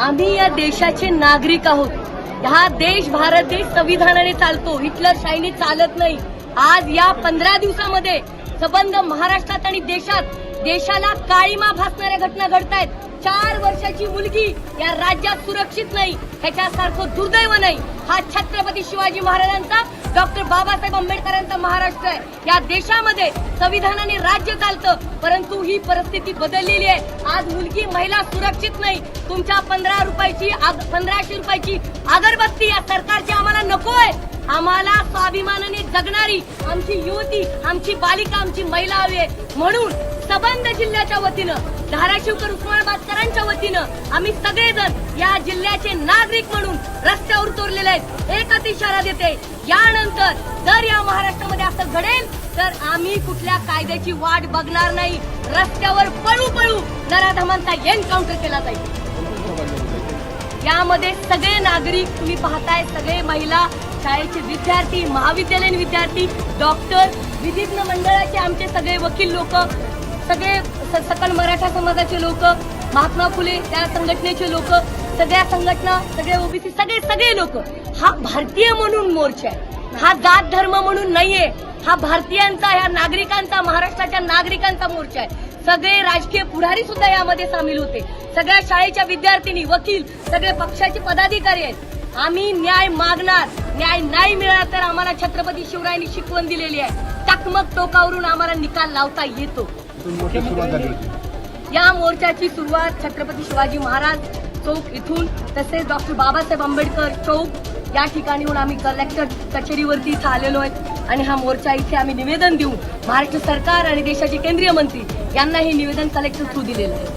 आम्ही या देशाचे नागरिक आहोत. हा देश भारत देश संविधानाने चालतो. हिटलर शाहीने चालत नाही. आज या पंधरा दिवसामध्ये संबंध महाराष्ट्रात आणि देशात देशाला काळीमा भासणाऱ्या घटना घडतायत. चार वर्षाची मुलगी या राज्यात सुरक्षित नाही. ह्याच्यासारखं दुर्दैव नाही. हा छत्रपती शिवाजी महाराजांचा डॉक्टर बाबासाहेब आंबेडकरांचा महाराष्ट्र आहे. या देशामध्ये संविधानाने राज्य चालतं परंतु ही परिस्थिती बदललेली आहे. आज मुलगी महिला सुरक्षित नाही. तुमच्या पंधरा रुपयाची पंधराशे रुपयाची अगरबत्ती या सरकारची आम्हाला नको आहे आम्हाला स्वाभिमानाने जगणारी आमची युवती आमची बालिका आमची महिला हवी आहे. म्हणून सबंध जिल्ह्याच्या वतीनं धाराशिवकर उस्मानाबादकरांच्या वतीनं आम्ही सगळेजण या जिल्ह्याचे नागरिक म्हणून रस्त्यावर तोरलेले आहेत. एकच इशारा देते. यानंतर जर या महाराष्ट्रामध्ये असं घडेल तर आम्ही कुठल्या कायद्याची वाट बघणार नाही. रस्त्यावर पळू पळू नराधमांचा एन्काउंटर केला जाईल. यामध्ये सगळे नागरिक तुम्ही पाहताय सगळे महिला शाळेचे विद्यार्थी महाविद्यालयीन विद्यार्थी डॉक्टर विधिज्ञ मंडळाचे आमचे सगळे वकील लोक सगळे स- सकल मराठा समाजाचे लोक महात्मा फुले त्या संघटनेचे लोक सगळ्या संघटना सगळे ओबीसी सगळे सगळे लोक. हा भारतीय म्हणून मोर्चा आहे. हा जात धर्म म्हणून नाहीये. हा भारतीयांचा ह्या नागरिकांचा महाराष्ट्राच्या नागरिकांचा मोर्चा आहे. सगळे राजकीय पुढारी सुद्धा यामध्ये सामील होते. सगळ्या शाळेच्या विद्यार्थिनी वकील सगळे पक्षाचे पदाधिकारी आहेत. आम्ही न्याय मागणार. न्याय नाही मिळाला तर आम्हाला छत्रपती शिवरायांनी शिकवण दिलेली आहे. टकमक टोकावरून आम्हाला निकाल लावता येतो. या मोर्चाची सुरुवात छत्रपती शिवाजी महाराज चौक इथून तसेच डॉक्टर बाबासाहेब आंबेडकर चौक या ठिकाणीहून आम्ही कलेक्टर कचेरीवरती इथं आलेलो आहेत आणि हा मोर्चा इथे आम्ही निवेदन देऊन महाराष्ट्र सरकार आणि देशाचे केंद्रीय मंत्री यांना हे निवेदन कलेक्टर थ्रू दिलेलं आहे.